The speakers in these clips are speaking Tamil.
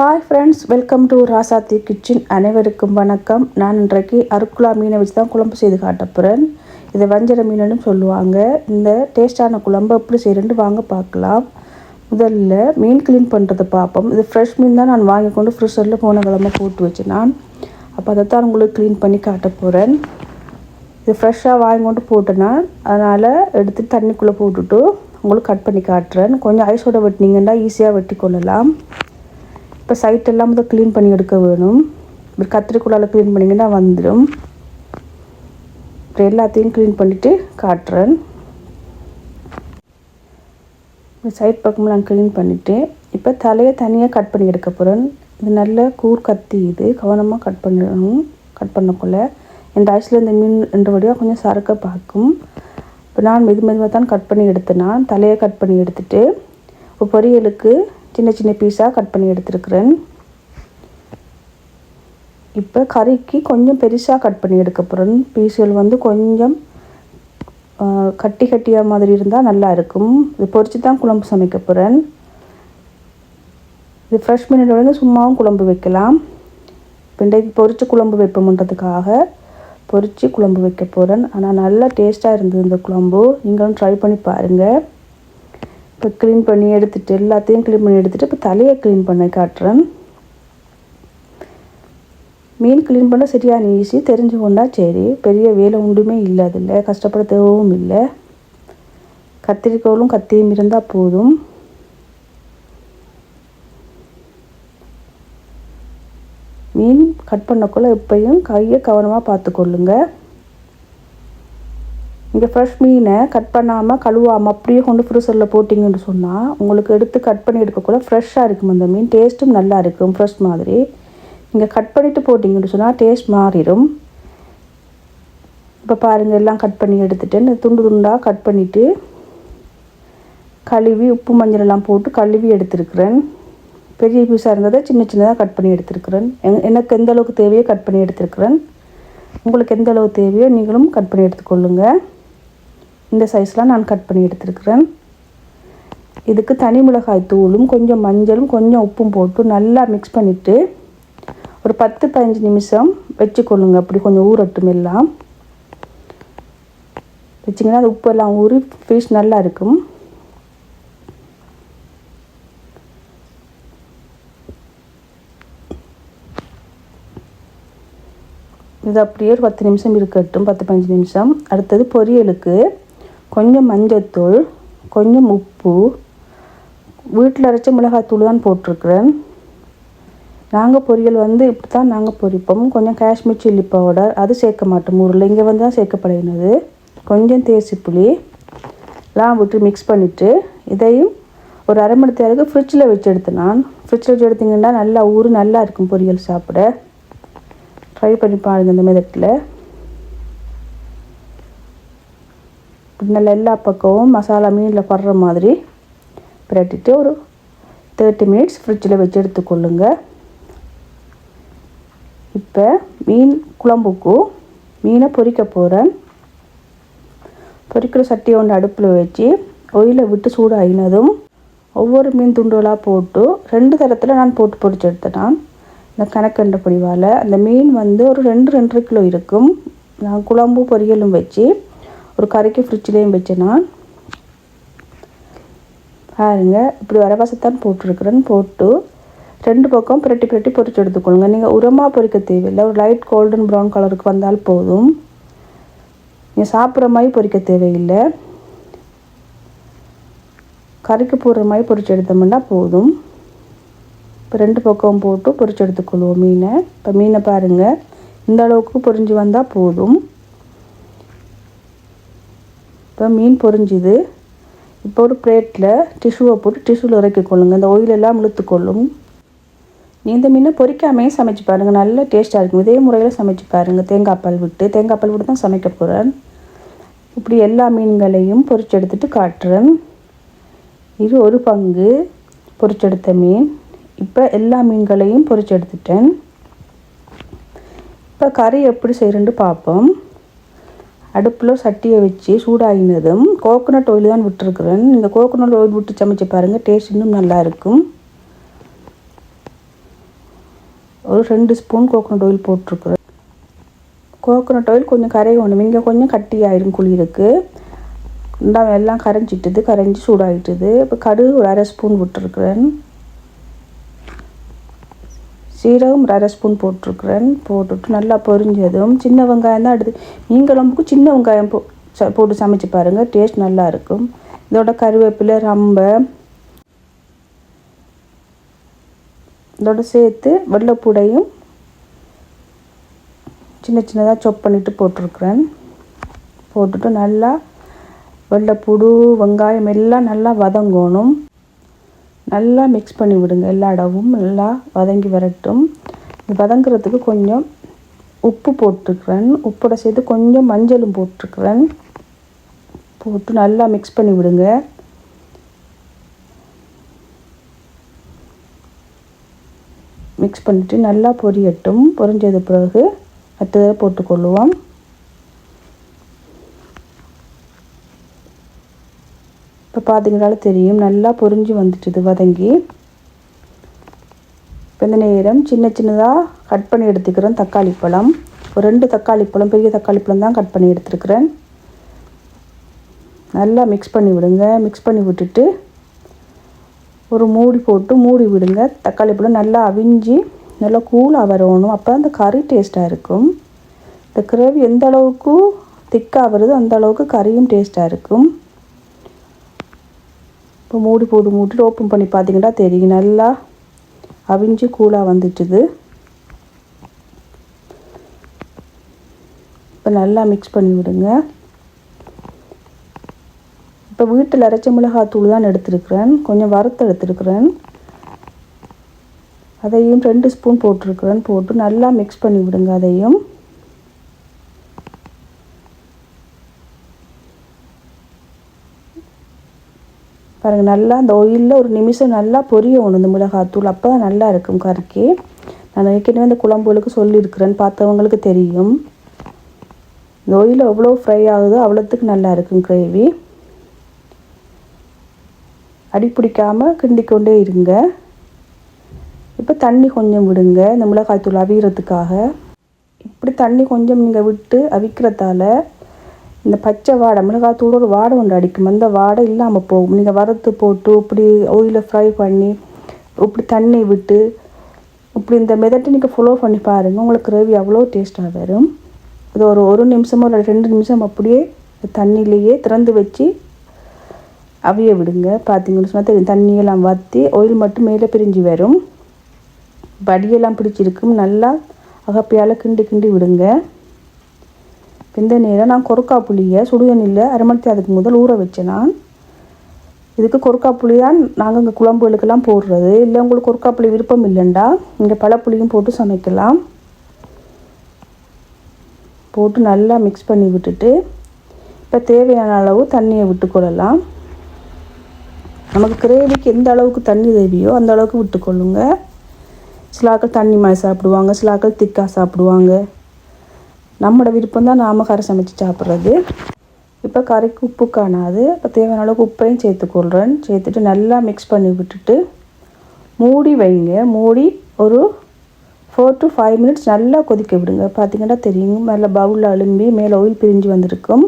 Hi friends welcome to Rasathi kitchen அனைவருக்கும் வணக்கம். நான் இன்றைக்கு அருக்குலா மீனை வச்சு தான் குழம்பு செய்து காட்டப்போகிறேன் இதை வஞ்சர மீனுன்னு சொல்லுவாங்க. இந்த டேஸ்டான குழம்பு எப்படி செய்கிறேன்னு வாங்க பார்க்கலாம். முதல்ல மீன் க்ளீன் பண்ணுறது பார்ப்போம். இது ஃப்ரெஷ் மீன் தான் நான் வாங்கி கொண்டு ஃப்ரிஷரில் போன கிழமை போட்டு வச்சு நான் அப்போ அதை தான் உங்களுக்கு க்ளீன் பண்ணி காட்ட போகிறேன் இது ஃப்ரெஷ்ஷாக வாங்கி கொண்டு போட்டேன்னா அதனால் எடுத்து தண்ணிக்குள்ளே போட்டுட்டு உங்களுக்கு கட் பண்ணி காட்டுறேன். கொஞ்சம் ஐஸோட வெட்டினீங்கன்னா ஈஸியாக வெட்டி கொள்ளலாம் இப்போ சைட் எல்லாம் முதல் க்ளீன் பண்ணி எடுக்க வேணும். இப்படி கத்திரிக்குள்ளால் க்ளீன் பண்ணிங்கன்னா வந்துடும் எல்லாத்தையும் க்ளீன் பண்ணிவிட்டு காட்டுறேன். இந்த சைட் பக்கம் நான் க்ளீன் பண்ணிவிட்டு இப்போ தலையை தனியாக கட் பண்ணி எடுக்க போகிறேன் இது நல்ல கூர் கத்தி இது. கவனமாக கட் பண்ணணும். கட் பண்ணக்குள்ள இந்த ஐஸில் இந்த மீன் ரெண்டு வழியாக கொஞ்சம் சறுக்க பார்க்கும். இப்போ நான் மெது மெதுவாக தான் கட் பண்ணி எடுத்தேன். நான் தலையை கட் பண்ணி எடுத்துகிட்டு இப்போ பொரியலுக்கு சின்ன சின்ன பீஸாக கட் பண்ணி எடுத்துருக்குறேன். இப்போ கறிக்கு கொஞ்சம் பெருசாக கட் பண்ணி எடுக்க போகிறேன் பீஸுகள் வந்து கொஞ்சம் கட்டி கட்டியாக மாதிரி இருந்தால் நல்லா இருக்கும். இது பொரித்து தான் குழம்பு சமைக்க போகிறேன் இது ஃப்ரெஷ் மீனோட சும்மாவும் குழம்பு வைக்கலாம். இப்போ இன்றைக்கு பொரித்து குழம்பு வைப்போம்ன்றதுக்காக பொரித்து குழம்பு வைக்க போகிறேன் ஆனால் நல்லா டேஸ்ட்டாக இருந்தது இந்த குழம்பு. நீங்களும் ட்ரை பண்ணி பாருங்கள் இப்போ க்ளீன் பண்ணி எடுத்துகிட்டு எல்லாத்தையும் க்ளீன் பண்ணி எடுத்துகிட்டு இப்போ தலையை க்ளீன் பண்ண காட்டுறேன். மீன் க்ளீன் பண்ண சரியான ஈஸி தெரிஞ்சு கொண்டா சரி. பெரிய வேலை உண்டுமே இல்லை அதில். கஷ்டப்பட தேவையும் இல்லை. கத்திரிக்கோளும் கத்தியும் இருந்தால் போதும். மீன் கட் பண்ணக்குள்ள எப்பயும் கையை கவனமாக பார்த்துக்கொள்ளுங்கள் இங்கே ஃப்ரெஷ் மீனை கட் பண்ணாமல் கழுவாமல் அப்படியே கொண்டு ஃப்ரீசரில் போட்டிங்கன்னு சொன்னால் உங்களுக்கு எடுத்து கட் பண்ணி எடுக்கக்குள்ள ஃப்ரெஷ்ஷாக இருக்கும் அந்த மீன். டேஸ்ட்டும் நல்லா இருக்கும் ஃப்ரெஷ் மாதிரி. நீங்கள் கட் பண்ணிவிட்டு போட்டிங்கன்னு சொன்னால் டேஸ்ட் மாறிடும். இப்போ பாருங்கள் எல்லாம் கட் பண்ணி எடுத்துட்டு துண்டு துண்டாக கட் பண்ணிவிட்டு கழுவி உப்பு மஞ்சள் எல்லாம் போட்டு கழுவி எடுத்துருக்குறேன். பெரிய பீஸாக இருந்ததை சின்ன சின்னதாக கட் பண்ணி எடுத்துருக்குறேன். எனக்கு எந்த அளவுக்கு தேவையோ கட் பண்ணி எடுத்துருக்குறேன். உங்களுக்கு எந்த அளவு தேவையோ நீங்களும் கட் பண்ணி எடுத்துக்கொள்ளுங்கள் இந்த சைஸ்லாம் நான் கட் பண்ணி எடுத்துருக்குறேன். இதுக்கு தனி மிளகாய் தூளும் கொஞ்சம் மஞ்சளும் கொஞ்சம் உப்பும் போட்டு நல்லா மிக்ஸ் பண்ணிவிட்டு ஒரு பத்து பதினஞ்சு நிமிஷம் வச்சுக்கொள்ளுங்க. அப்படி கொஞ்சம் ஊறட்டும் எல்லாம். வச்சிங்கன்னா அது உப்பெல்லாம் ஊறி ஃபிஷ் நல்லா இருக்கும். இது அப்படியே ஒரு பத்து நிமிஷம் இருக்கட்டும். பத்து பதினஞ்சு நிமிஷம். அடுத்தது பொரியலுக்கு. கொஞ்சம் மஞ்சத்தூள் கொஞ்சம் உப்பு வீட்டில் அரைச்ச மிளகாத்தூள் தான் போட்டிருக்கிறேன். நாங்கள் பொரியல் வந்து இப்படி தான் நாங்கள் பொரிப்போம். கொஞ்சம் காஷ்மீர் சில்லி பவுடர் அது சேர்க்க மாட்டோம். ஊரில் இங்கே வந்து தான் சேர்க்கப்படுகிறது. கொஞ்சம் தேசி புளி எல்லாம் விட்டு மிக்ஸ் பண்ணிவிட்டு இதையும் ஒரு அரை மணி நேரத்துக்கு ஃப்ரிட்ஜில் வச்சு எடுத்தேன் நான் ஃப்ரிட்ஜில் வச்சு எடுத்திங்கன்னா நல்லா ஊறு நல்லா இருக்கும் பொரியல் சாப்பிட. ட்ரை பண்ணி பாருங்கள் இந்த மெதட்டில் நல்லா எல்லா பக்கமும் மசாலா மீனில் படுற மாதிரி பிரட்டிட்டு ஒரு தேர்ட்டி மினிட்ஸ் ஃப்ரிட்ஜில் வச்சு எடுத்துக்கொள்ளுங்க இப்போ மீன் குழம்புக்கும் மீனை பொரிக்க போகிறேன் பொரிக்கிற சட்டியை ஒன்று அடுப்பில் வச்சு ஒயிலை விட்டு சூடாகினதும் ஒவ்வொரு மீன் துண்டுகளாக போட்டு ரெண்டு தரத்தில் நான் போட்டு பொறிச்சு எடுத்துட்டான் இந்த கணக்கெண்ட படிவால். அந்த மீன் வந்து ஒரு ரெண்டு ரெண்டரை கிலோ இருக்கும். நான் குழம்பு பொரியலும் வச்சு ஒரு கறிக்கு ஃப்ரிட்ஜ்லேயும் வச்சேன் நான் பாருங்க இப்படி வரவாசத்தான் போட்டிருக்கிறேன்னு போட்டு ரெண்டு பக்கம் பிரட்டி பிரட்டி பொறிச்சு எடுத்துக்கொள்ளுங்க. நீங்கள் உரமாக பொறிக்க தேவையில்லை. ஒரு லைட் கோல்டன் ப்ரௌன் கலருக்கு வந்தால் போதும். நீங்கள் சாப்பிட்ற மாதிரி பொறிக்க தேவையில்லை. கறிக்கு போடுற மாதிரி பொரிச்சு எடுத்தோம்னா போதும். இப்போ ரெண்டு பக்கம் போட்டு பொரிச்சு எடுத்துக்கொள்வோம் மீனை. இப்போ மீனை பாருங்கள் இந்த அளவுக்கு பொரிஞ்சு வந்தால் போதும். இப்போ மீன் பொரிஞ்சுது. இப்போ ஒரு பிளேட்டில் டிஷ்யூவை போட்டு டிஷ்யூவில் இறக்கி கொள்ளுங்க. இந்த ஒயிலெல்லாம் இழுத்துக்கொள்ளும் நீ இந்த மீனை பொறிக்காமே சமைச்சு பாருங்கள் நல்ல டேஸ்ட்டாக இருக்கும். இதே முறையில் சமைச்சு பாருங்கள் தேங்காய் பால் விட்டு. தேங்காய் பால் விட்டு தான் சமைக்க போகிறேன் இப்படி எல்லா மீன்களையும் பொறிச்செடுத்துட்டு காட்டுறேன். இது ஒரு பங்கு பொறிச்செடுத்த மீன். இப்போ எல்லா மீன்களையும் பொறிச்செடுத்துட்டேன் இப்போ கறி எப்படி செய்கிறேன்னு பார்ப்போம். அடுப்பில் சட்டியை வச்சு சூடாகினதும் கோகோனட் ஆயில் தான் விட்டுருக்குறேன். நீங்கள் கோகோனட் ஆயில் விட்டு சமைச்சு பாருங்கள் டேஸ்ட் இன்னும் நல்லா இருக்கும். ஒரு ரெண்டு ஸ்பூன் கோகோனட் ஆயில் போட்டிருக்குறேன். கோகோனட் ஆயில் கொஞ்சம் கரையணும் இங்கே கொஞ்சம் கட்டியாயிரும் குளிருக்கு இந்த எல்லாம் கரைஞ்சிட்டுது கரைஞ்சி சூடாகிட்டுது. இப்போ கடுகு ஒரு அரை ஸ்பூன் விட்டுருக்குறேன். சீரகம் ஒரு அரை ஸ்பூன் போட்டிருக்குறேன். போட்டுட்டு நல்லா பொரிஞ்சதும் சின்ன வெங்காயம் தான் எடுத்து மீன் குழம்புக்கு சின்ன வெங்காயம் போ ச- போட்டு சமைச்சு பாருங்கள் டேஸ்ட் நல்லா இருக்கும். இதோட கருவேப்பிலை ரம்பை இதோட சேர்த்து வெள்ளைப்பூடையும் சின்ன சின்னதாக சொப் பண்ணிட்டு போட்டிருக்கிறேன். போட்டுட்டு நல்லா வெள்ளைப்பூடு வெங்காயம் எல்லாம் நல்லா வதங்கணும். நல்லா மிக்ஸ் பண்ணி விடுங்க. எல்லா இடமும் நல்லா வதங்கி வரட்டும். வதங்குறதுக்கு கொஞ்சம் உப்பு போட்டிருக்கிறேன் உப்போட சேர்த்து கொஞ்சம் மஞ்சளும் போட்டிருக்கிறேன் போட்டு நல்லா மிக்ஸ் பண்ணி விடுங்க. மிக்ஸ் பண்ணிவிட்டு நல்லா பொரியட்டும். பொரிஞ்சது பிறகு அடுத்ததை போட்டுக்கொள்ளுவோம். இப்போ பார்த்தீங்கனால தெரியும். நல்லா பொரிஞ்சு வந்துட்டுது வதங்கி. இப்போ இந்த நேரம் சின்ன சின்னதாக கட் பண்ணி எடுத்துக்கிறேன். தக்காளி பழம். ஒரு ரெண்டு தக்காளி பழம் பெரிய தக்காளி பழம் தான் கட் பண்ணி எடுத்துருக்குறேன். நல்லா மிக்ஸ் பண்ணி விடுங்க. மிக்ஸ் பண்ணி விட்டுட்டு ஒரு மூடி போட்டு மூடி விடுங்க. தக்காளி பழம் நல்லா அவிஞ்சு நல்லா கூலாக வரணும். அப்போ அந்த கறி டேஸ்ட்டாக இருக்கும். இந்த கிரேவி எந்த அளவுக்கு திக்காக வருதோ அந்த அளவுக்கு கறியும் டேஸ்ட்டாக இருக்கும். இப்போ மூடி போட்டு மூடிட்டு ஓப்பன் பண்ணி பார்த்தீங்கன்னா தெரியும். நல்லா அவிஞ்சு கூலாக வந்துட்டுது. இப்போ நல்லா மிக்ஸ் பண்ணி விடுங்க. இப்போ வீட்டில் அரைச்ச மிளகாத்தூள் தான் எடுத்துருக்கிறேன். கொஞ்சம் வறுத்து எடுத்துருக்கிறேன். அதையும் ரெண்டு ஸ்பூன் போட்டிருக்கிறேன். போட்டு நல்லா மிக்ஸ் பண்ணி விடுங்க அதையும். பாருங்கள் நல்லா அந்த ஒயிலில் ஒரு நிமிஷம் நல்லா பொரியணும் இந்த மிளகாத்தூள். அப்போ தான் நல்லா இருக்கும் கறிக்கு நான் ஏற்கனவே இந்த குழம்புகளுக்கு சொல்லியிருக்கிறேன்னு பார்த்தவங்களுக்கு தெரியும். இந்த ஒயில் எவ்வளோ ஃப்ரை ஆகுதோ அவ்வளோத்துக்கு நல்லா இருக்கும் கிரேவி அடி பிடிக்காமல் கிண்டிக்கொண்டே இருங்க. இப்போ தண்ணி கொஞ்சம் விடுங்க இந்த மிளகாய்த்தூள் அவியறதுக்காக. இப்படி தண்ணி கொஞ்சம் நீங்கள் விட்டு அவிக்கிறதால இந்த பச்சை வாடை மிளகாத்தூள் ஒரு வாடை ஒன்று அடிக்கும். அந்த வாடை இல்லாமல் போகும். நீங்கள் வறுத்து போட்டு இப்படி ஆயிலில் ஃப்ரை பண்ணி இப்படி தண்ணி விட்டு இப்படி இந்த மெதட்டை நீங்கள் ஃபாலோ பண்ணி பாருங்கள் உங்களுக்கு கிரேவி அவ்வளோ டேஸ்ட்டாக வரும். இது ஒரு ஒரு நிமிஷமோ இல்லை ரெண்டு நிமிஷம் அப்படியே தண்ணியிலேயே திறந்து வச்சு அவிய விடுங்க. பார்த்தீங்கன்னு சொன்னால் தெரியும் தண்ணியெல்லாம் வற்றி ஆயில் மட்டும் மேலே பிரிஞ்சு வரும். படியெல்லாம் பிடிச்சிருக்கும். நல்லா அகப்பையால் கிண்டி கிண்டி விடுங்க. இந்த நேரம் நான் கொறுக்கா புளியை சுடுதண்ணியில் அரை அதுக்கு முதல் ஊற வச்சேன் நான். இதுக்கு கொறுக்கா புளி தான் நாங்கள் இங்கே குழம்புகளுக்கெல்லாம் போடுறது. இல்லை உங்களுக்கு கொறுக்கா புளி விருப்பம் இல்லைண்டா? இங்கே பழப்புளியும் போட்டு சமைக்கலாம். போட்டு நல்லா மிக்ஸ் பண்ணி விட்டுட்டு இப்போ தேவையான அளவு தண்ணியை விட்டுக்கொள்ளலாம். நமக்கு கிரேவிக்கு எந்த அளவுக்கு தண்ணி தேவையோ அந்த அளவுக்கு விட்டுக்கொள்ளுங்க. சிலாக்கள் தண்ணி மாதிரி சாப்பிடுவாங்க சிலாக்கள் திக்காக சாப்பிடுவாங்க. நம்மளோட விருப்பம் தான் நாம கரை சமைச்சு சாப்பிட்றது. இப்போ கறிக்கு உப்பு காணாது. இப்போ தேவையான அளவுக்கு உப்பையும் சேர்த்துக்கொள்கிறேன் சேர்த்துட்டு நல்லா மிக்ஸ் பண்ணி விட்டுட்டு மூடி வைங்க. மூடி ஒரு ஃபோர் டு ஃபைவ் மினிட்ஸ் நல்லா கொதிக்க விடுங்க. பார்த்தீங்கன்னா தெரியும். மேலே பவுலில் அலும்பி மேலே ஆயில் பிரிஞ்சு வந்திருக்கும்.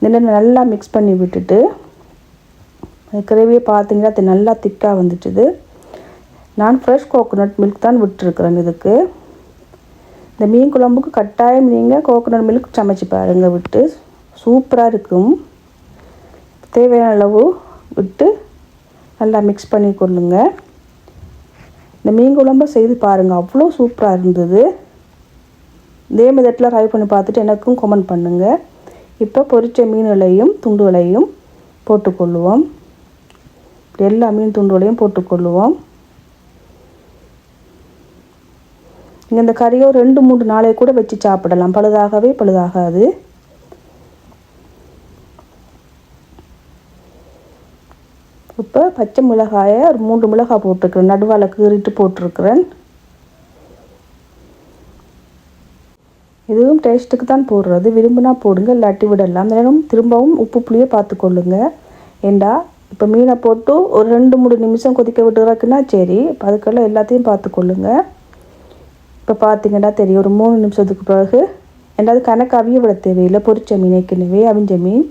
இதில் நல்லா மிக்ஸ் பண்ணி விட்டுட்டு கிரேவியை பார்த்தீங்கன்னா அது நல்லா திக்காக வந்துட்டுது. நான் ஃப்ரெஷ் கோகோனட் மில்க் தான் விட்டுருக்குறேன் இதுக்கு. இந்த மீன் குழம்புக்கு கட்டாயம் நீங்கள் கோகோனட் மில்க் சமைச்சு பாருங்கள் விட்டு சூப்பராக இருக்கும். தேவையான அளவு விட்டு நல்லா மிக்ஸ் பண்ணி கொள்ளுங்க. இந்த மீன் குழம்பை செய்து பாருங்கள் அவ்வளோ சூப்பராக இருந்தது. இதே மெதட்டில் ட்ரை பண்ணி பார்த்துட்டு எனக்கும் கமெண்ட் பண்ணுங்கள் இப்போ பொரித்த மீன்களையும் துண்டுகளையும் போட்டுக்கொள்ளுவோம். எல்லா மீன் துண்டுகளையும் போட்டுக்கொள்ளுவோம். நீங்கள் இந்த கறியோ ஒரு ரெண்டு மூணு நாளை கூட வச்சு சாப்பிடலாம். பழுதாகவே பழுதாகாது. இப்போ பச்சை மிளகாயை ஒரு மூன்று மிளகாய் போட்டிருக்கிறேன் நடுவால் கீறிட்டு போட்டிருக்கிறேன். இதுவும் டேஸ்ட்டுக்கு தான் போடுறது. விரும்பினா போடுங்க இல்லாட்டி விடலாம். நேரம் திரும்பவும் உப்பு புளியை பார்த்துக்கொள்ளுங்க ஏண்டா இப்போ மீனை போட்டு ஒரு ரெண்டு மூணு நிமிஷம் கொதிக்க விட்டுறக்குன்னா சரி. அதுக்கெல்லாம் எல்லாத்தையும் பார்த்துக்கொள்ளுங்கள் இப்போ பார்த்தீங்கன்னா தெரியும் ஒரு மூணு நிமிஷத்துக்கு பிறகு ரெண்டாவது கணக்கு அவிய விட தேவையில்லை பொரிச்ச மீன் ஏற்கனவே அவிஞ்ச மீன்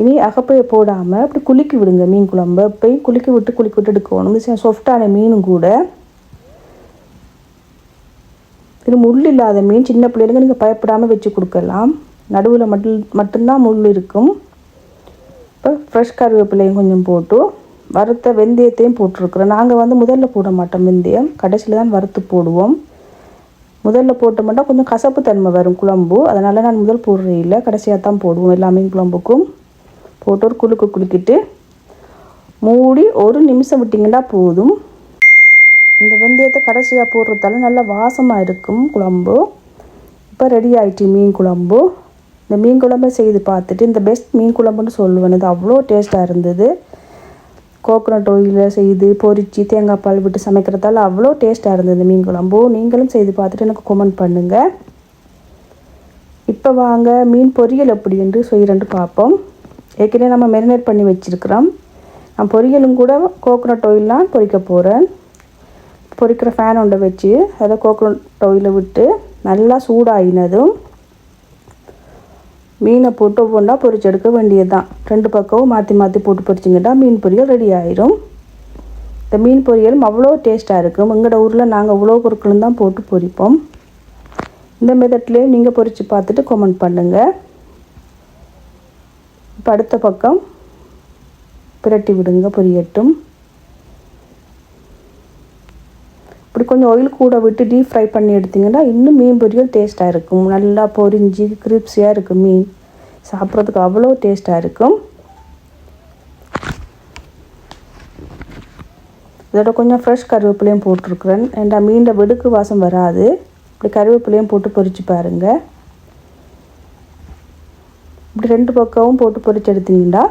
இனி அகப்பையை போடாமல் அப்படி குலுக்கி விடுங்க மீன் குழம்பு. அப்பையும் குலுக்கி விட்டு குலுக்கி விட்டு எடுக்கணும். சாஃப்டான மீனும் கூட. இது முள் இல்லாத மீன் சின்ன பிள்ளைகளுக்கு நீங்கள் பயப்படாமல் வச்சு கொடுக்கலாம். நடுவில் மட்டும் மட்டும்தான் முள் இருக்கும். இப்போ ஃப்ரெஷ் கருவேப்பிலையும் கொஞ்சம் போட்டு வறுத்த வெந்தயத்தையும் போட்டிருக்குறோம். நாங்கள் வந்து முதல்ல போட மாட்டோம் வெந்தயம். கடைசியில் தான் வறுத்து போடுவோம். முதல்ல போட்டோம்னா கொஞ்சம் கசப்பு தன்மை வரும் குழம்பு. அதனால் நான் முதல் போடுறே இல்லை. கடைசியாக தான் போடுவோம் எல்லா மீன் குழம்புக்கும். போட்டு ஒரு குலுக்கு குலுக்கிட்டு மூடி ஒரு நிமிஷம் விட்டிங்கன்னா போதும். இந்த வெந்தயத்தை கடைசியாக போடுறதால நல்லா வாசமாக இருக்கும் குழம்பு. இப்போ ரெடி ஆகிட்டு மீன் குழம்பு. இந்த மீன் குழம்பை செய்து பார்த்துட்டு இந்த பெஸ்ட் மீன் குழம்புன்னு சொல்லுவேன் இது அவ்வளோ டேஸ்ட்டாக இருந்தது. கோகோனட் ஆயிலில் செய்து பொரித்து தேங்காய் பால் விட்டு சமைக்கிறதால அவ்வளோ டேஸ்ட்டாக இருந்தது மீன் குழம்பு. நீங்களும் செய்து பார்த்துட்டு எனக்கு கமெண்ட் பண்ணுங்கள் இப்போ வாங்க மீன் பொரியல் எப்படி என்று செய்கிறேன்ட்டு பார்ப்போம். ஏற்கனவே நம்ம மெரினேட் பண்ணி வச்சுருக்கிறோம். நான் பொரியலும் கூட கோகோனட் ஆயில்லாம் பொரிக்க போகிறேன் பொரிக்கிற ஃபேன் ஒன்றை வச்சு அதை கோகோனட் ஆயிலை விட்டு நல்லா சூடாகினதும் மீனை போட்டு ஒவ்வொன்றா பொரிச்செடுக்க வேண்டியது தான் ரெண்டு பக்கமும் மாற்றி மாற்றி போட்டு பொரிச்சிங்கன்னா மீன் பொரியல் ரெடி ஆயிரும். இந்த மீன் பொரியலும் அவ்வளோ டேஸ்ட்டாக இருக்கும். எங்களோட ஊரில் நாங்கள் அவ்வளோ பொருட்களும் தான் போட்டு பொரிப்போம் இந்த மெதட்லேயும் நீங்கள் பொரித்து பார்த்துட்டு கமெண்ட் பண்ணுங்கள் இப்போ அடுத்த பக்கம். பிரட்டி விடுங்க பொரியட்டும். இப்படி கொஞ்சம் ஆயில் கூட விட்டு டீப் ஃப்ரை பண்ணி எடுத்திங்கன்னா இன்னும் மீன் பொரியல் டேஸ்ட்டாக இருக்கும். நல்லா பொரிஞ்சு கிரிப்ஸியாக இருக்கும் மீன். சாப்பிட்றதுக்கு அவ்வளோ டேஸ்ட்டாக இருக்கும். இதோட கொஞ்சம் ஃப்ரெஷ் கருவேப்பிலையும் போட்டிருக்குறேன். ஏண்டா மீனில் வெடுக்கு வாசம் வராது. இப்படி கருவேப்பிலையும் போட்டு பொரித்து பாருங்கள் இப்படி ரெண்டு பக்கமும் போட்டு பொரித்து எடுத்தீங்கன்னா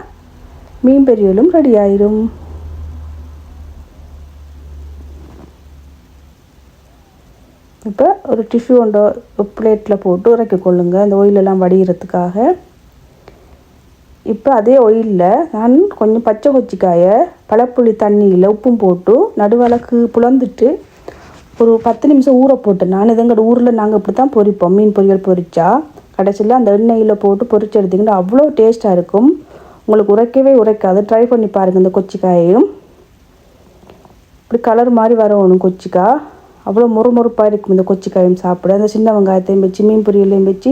மீன் பெரியலும் ரெடி ஆயிரும். இப்போ ஒரு டிஷ்யூ ஒன்ற பிளேட்டில் போட்டு உரைக்க கொள்ளுங்க அந்த ஒயிலெல்லாம் வடிகிறதுக்காக. இப்போ அதே ஒயிலில் நான் கொஞ்சம் பச்சை கொச்சிக்காயை பழப்புளி தண்ணியில் உப்பும் போட்டு நடுவழக்கு புலந்துட்டு ஒரு பத்து நிமிஷம் ஊற போட்டு நான் இது ஊரில் நாங்கள் இப்படி தான் பொரிப்போம் மீன் பொரியல் பொரிச்சா கடைசியில் அந்த எண்ணெயில் போட்டு பொரிச்சு எடுத்திங்கன்னா அவ்வளோ டேஸ்ட்டாக இருக்கும். உங்களுக்கு உரைக்கவே உரைக்காது. ட்ரை பண்ணி பாருங்கள் இந்த கொச்சிக்காயையும். இப்படி கலர் மாதிரி வரணும் கொச்சிக்காய் அவ்வளோ முறுமுறுப்பாக இருக்கும் இந்த கொச்சிக்காயும் சாப்பிட. அந்த சின்ன வெங்காயத்தையும் வச்சு மீன் பொரியலையும் வச்சு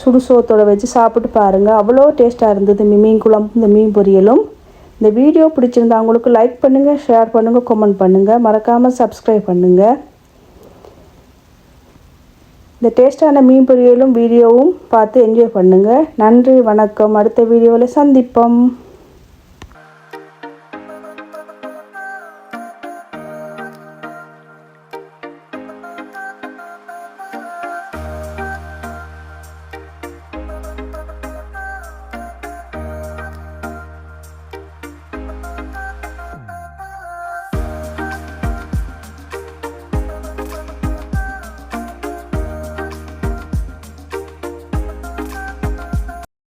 சுடு சோத்தோட வச்சு சாப்பிட்டு பாருங்கள் அவ்வளோ டேஸ்ட்டாக இருந்தது. மீன் குழம்பு இந்த மீன் பொரியலும். இந்த வீடியோ பிடிச்சிருந்தா அவங்களுக்கு லைக் பண்ணுங்கள் ஷேர் பண்ணுங்கள் கமெண்ட் பண்ணுங்கள் மறக்காமல் சப்ஸ்கிரைப் பண்ணுங்கள் இந்த டேஸ்ட்டான மீன் பொரியலும் வீடியோவும் பார்த்து என்ஜாய் பண்ணுங்கள் நன்றி வணக்கம். அடுத்த வீடியோவில் சந்திப்போம்.